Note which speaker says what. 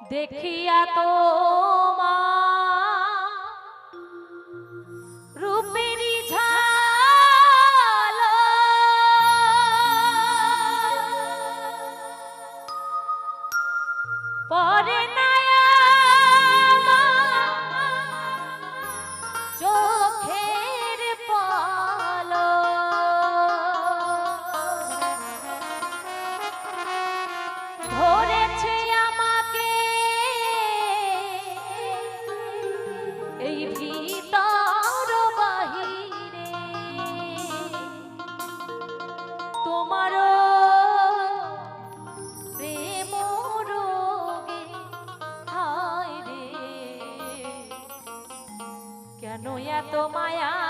Speaker 1: দেখিয়া তো রূপেরই ঝাল। পরে নায়া মায়া